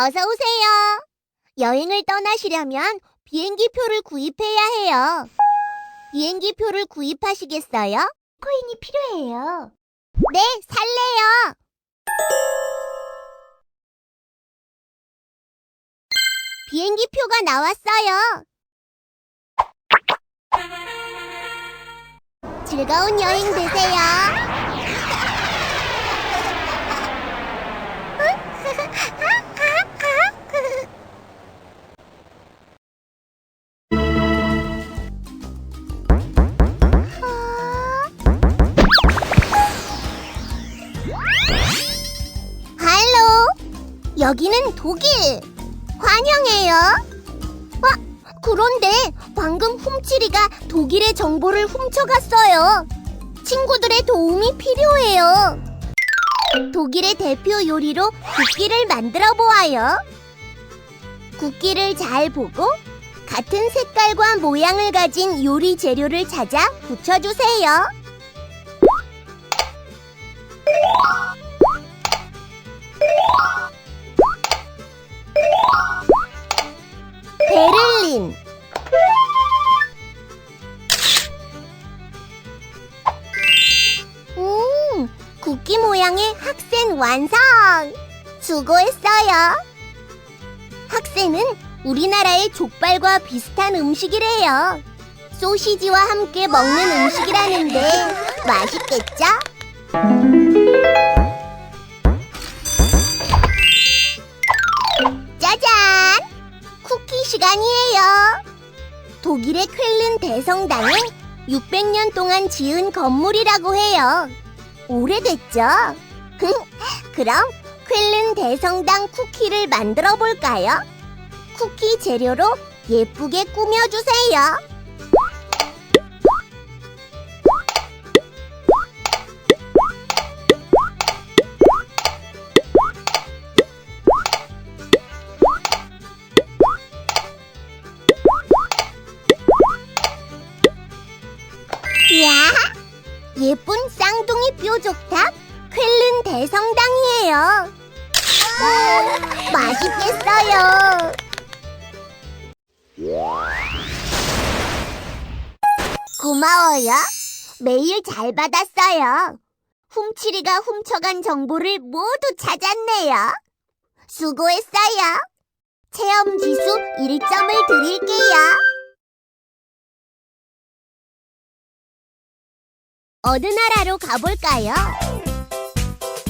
어서 오세요. 여행을 떠나시려면 비행기 표를 구입해야 해요. 비행기 표를 구입하시겠어요? 코인이 필요해요. 네, 살래요. 비행기 표가 나왔어요. 즐거운 여행 되세요. 할로, 여기는 독일. 환영해요. 아, 그런데 방금 훔치리가 독일의 정보를 훔쳐갔어요. 친구들의 도움이 필요해요. 독일의 대표 요리로 국기를 만들어 보아요. 국기를 잘 보고 같은 색깔과 모양을 가진 요리 재료를 찾아 붙여주세요. 베를린 음, 국기 모양의 학생 완성! 수고했어요. 학생은 우리나라의 족발과 비슷한 음식이래요. 소시지와 함께 먹는 음식이라는데 맛있겠죠? 시간이에요. 독일의 쾰른 대성당은 600년 동안 지은 건물이라고 해요. 오래됐죠? 그럼 쾰른 대성당 쿠키를 만들어 볼까요? 쿠키 재료로 예쁘게 꾸며주세요. 예쁜 쌍둥이 뾰족탑 쾰른 대성당이에요. 음, 맛있겠어요. 고마워요. 메일 잘 받았어요. 훔치리가 훔쳐간 정보를 모두 찾았네요. 수고했어요. 체험 지수 1점을 드릴게요. 어느 나라로 가볼까요?